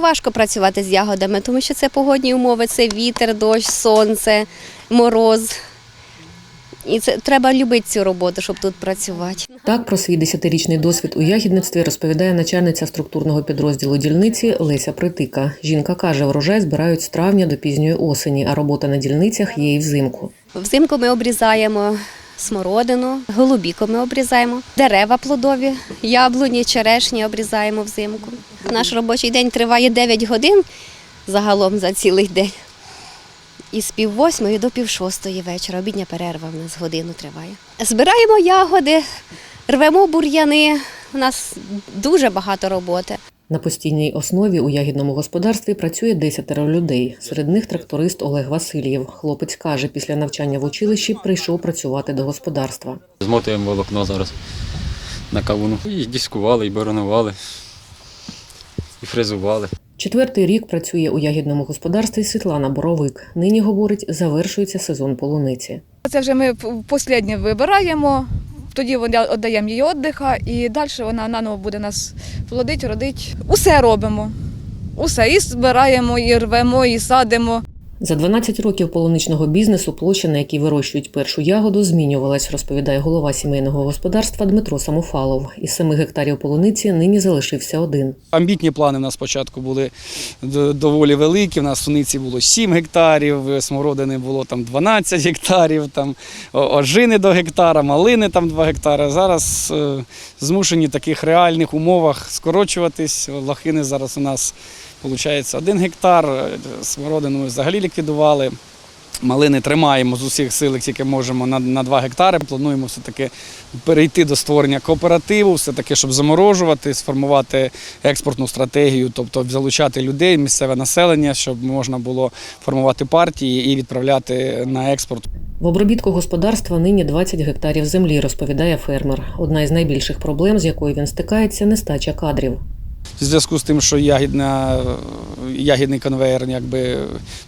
Важко працювати з ягодами, тому що це погодні умови, це вітер, дощ, сонце, мороз. І це треба любити цю роботу, щоб тут працювати. Так про свій десятирічний досвід у ягідництві розповідає начальниця структурного підрозділу дільниці Леся Притика. Жінка каже, врожай збирають з травня до пізньої осені, а робота на дільницях є і взимку. Взимку ми обрізаємо смородину, голубіку ми обрізаємо, дерева плодові, яблуні, черешні обрізаємо взимку. Наш робочий день триває 9 годин загалом за цілий день. І з пів восьмої до пів шостої вечора. Обідня перерва в нас годину триває. Збираємо ягоди, рвемо бур'яни. У нас дуже багато роботи. На постійній основі у ягідному господарстві працює десятеро людей. Серед них тракторист Олег Васильєв. Хлопець каже, після навчання в училищі прийшов працювати до господарства. Змотуємо волокно зараз на кавуну. І дискували, і боронували, і фрезували. Четвертий рік працює у ягідному господарстві Світлана Боровик. Нині говорить, завершується сезон полуниці. Це вже ми останнє вибираємо, тоді віддаємо їй віддиха і далі вона наново буде нас плодити, родить. Усе робимо. Усе і збираємо, і рвемо, і садимо. За 12 років полуничного бізнесу площа, на якій вирощують першу ягоду, змінювалась, розповідає голова сімейного господарства Дмитро Самофалов. Із 7 гектарів полуниці нині залишився один. Амбітні плани у нас спочатку були доволі великі. У нас суниці було 7 гектарів, смородини було там 12 гектарів, там ожини до гектара, малини там 2 гектари. Зараз е, змушені в таких реальних умовах скорочуватись. Лохини зараз у нас виходить 1 гектар, е, смородину взагалі ліквідували. Малини тримаємо з усіх сил, як тільки можемо на, на 2 гектари. Плануємо все-таки перейти до створення кооперативу, все-таки, щоб заморожувати, сформувати експортну стратегію, тобто залучати людей, місцеве населення, щоб можна було формувати партії і відправляти на експорт. В обробітку господарства нині 20 гектарів землі, розповідає фермер. Одна із найбільших проблем, з якою він стикається, нестача кадрів. В зв'язку з тим, що ягідна, ягідний конвейер якби,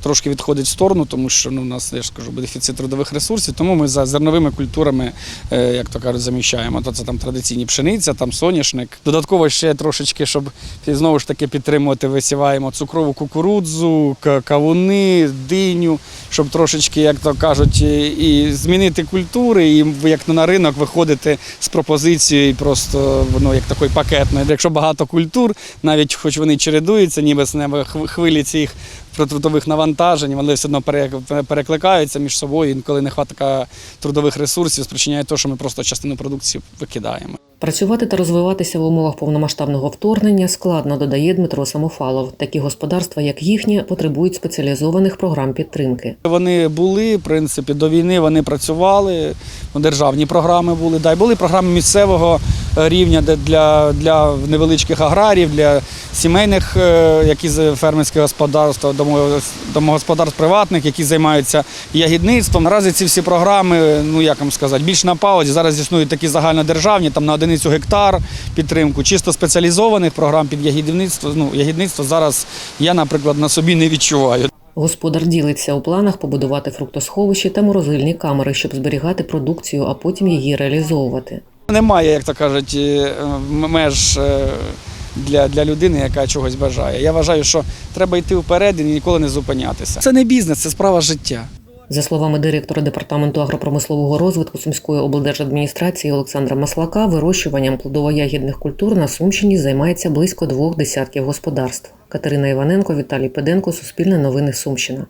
трошки відходить в сторону, тому що ну, у нас я ж кажу, дефіцит трудових ресурсів, тому ми за зерновими культурами, е, як то кажуть, заміщаємо. То це там традиційні пшениця, там соняшник. Додатково ще трошечки, щоб знову ж таки підтримувати, висіваємо цукрову кукурудзу, кавуни, диню, щоб трошечки, як то кажуть, і змінити культури, і як на ринок виходити з пропозицією просто воно як такий пакетний. Якщо багато культур, навіть хоч вони чередуються, ніби з неба хвилі цих трудових навантажень, вони все одно пере- перекликаються між собою. Інколи нехватка трудових ресурсів спричиняє те, що ми просто частину продукції викидаємо. Працювати та розвиватися в умовах повномасштабного вторгнення складно, додає Дмитро Самофалов. Такі господарства, як їхнє, потребують спеціалізованих програм підтримки. Вони були, в принципі, до війни вони працювали, державні програми були, да, і були програми місцевого рівня для, для невеличких аграрів, для сімейних, е, які фермерських господарств, домо- домогосподарств приватних, які займаються ягідництвом. Наразі ці всі програми, ну як вам сказати, більш на паузі. Зараз існують такі загальнодержавні, там на одиницю гектар підтримку, чисто спеціалізованих програм під ягідництво. Ну, ягідництво зараз я, наприклад, на собі не відчуваю. Господар ділиться у планах побудувати фруктосховищі та морозильні камери, щоб зберігати продукцію, а потім її реалізовувати. Немає, як то кажуть, е, меж е, для, для людини, яка чогось бажає. Я вважаю, що треба йти вперед і ніколи не зупинятися. Це не бізнес, це справа життя. За словами директора департаменту агропромислового розвитку Сумської облдержадміністрації Олександра Маслака, вирощуванням плодово-ягідних культур на Сумщині займається близько двох десятків господарств. Катерина Іваненко, Віталій Педенко, Суспільне новини Сумщина.